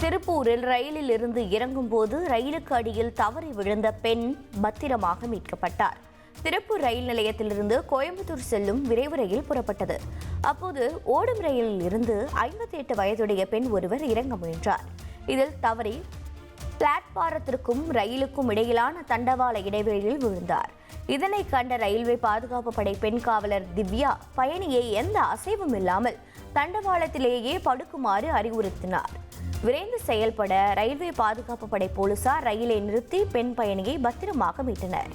திருப்பூரில் ரயிலில் இருந்து இறங்கும்போது ரயிலுக்கு அடியில் தவறி விழுந்த பெண் பத்திரமாக மீட்கப்பட்டார். திருப்பூர் ரயில் நிலையத்திலிருந்து கோயம்புத்தூர் செல்லும் விரைவு ரயில் புறப்பட்டது. அப்போது ஓடும் ரயிலில் இருந்து ஐம்பத்தி எட்டு வயதுடைய பெண் ஒருவர் இறங்க முயன்றார். இதில் தவறி பிளாட்பாரத்திற்கும் ரயிலுக்கும் இடையிலான தண்டவாள இடைவெளியில் விழுந்தார். இதனை கண்ட ரயில்வே பாதுகாப்பு படை பெண் காவலர் திவ்யா பயணியை எந்த அசைவும் இல்லாமல் தண்டவாளத்திலேயே படுக்குமாறு அறிவுறுத்தினார். விரைந்து செயல்பட ரயில்வே பாதுகாப்பு படை போலீசார் ரயிலை நிறுத்தி பெண் பயணியை பத்திரமாக மீட்டனர்.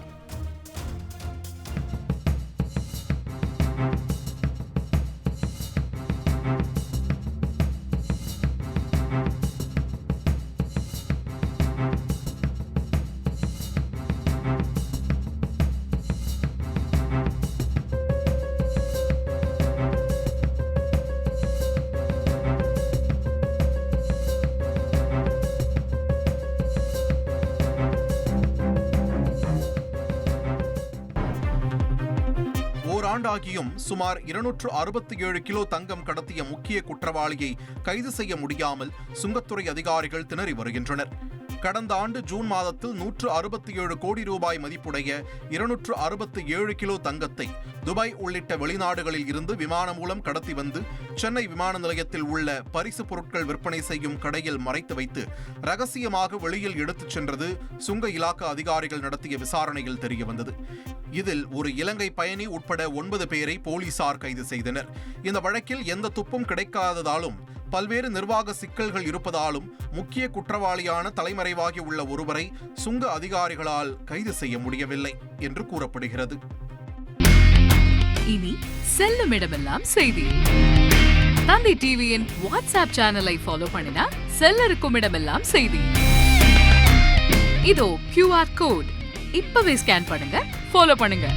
ஆண்டாகியும் சுமார் இருநூற்று அறுபத்தி ஏழு கிலோ தங்கம் கடத்திய முக்கிய குற்றவாளியை கைது செய்ய முடியாமல் சுங்கத்துறை அதிகாரிகள் திணறி வருகின்றனர். கடந்த ஆண்டு ஜூன் மாதத்தில் நூற்று அறுபத்தி ஏழு கோடி ரூபாய் மதிப்புடைய இருநூற்று அறுபத்தி ஏழு கிலோ தங்கத்தை துபாய் உள்ளிட்ட வெளிநாடுகளில் இருந்து விமானம் மூலம் கடத்தி வந்து சென்னை விமான நிலையத்தில் உள்ள பரிசு பொருட்கள் விற்பனை செய்யும் கடையில் மறைத்து வைத்து ரகசியமாக வெளியில் எடுத்துச் சென்றது சுங்க இலாக்கா அதிகாரிகள் நடத்திய விசாரணையில் தெரியவந்தது இதில் ஒரு இலங்கை பயணி உட்பட ஒன்பது பேரை போலீசார் கைது செய்தனர். இந்த வழக்கில் எந்த துப்பும் கிடைக்காததாலும் பல்வேறு நிர்வாக சிக்கல்கள் இருப்பதாலும் முக்கிய குற்றவாளியான தலைமறைவாகி உள்ள ஒருவரை சுங்க அதிகாரிகளால் கைது செய்ய முடியவில்லை என்று கூறப்படுகிறது. இனி செல்லும் இடமெல்லாம் செய்தி. தந்தை டிவியின் வாட்ஸ்அப் சேனலை ஃபாலோ பண்ணினா செல்ல இருக்கும் இடமெல்லாம் செய்தி. இதோ கியூஆர் கோட் இப்பவே ஸ்கேன் பண்ணுங்க ஃபாலோ பண்ணுங்க.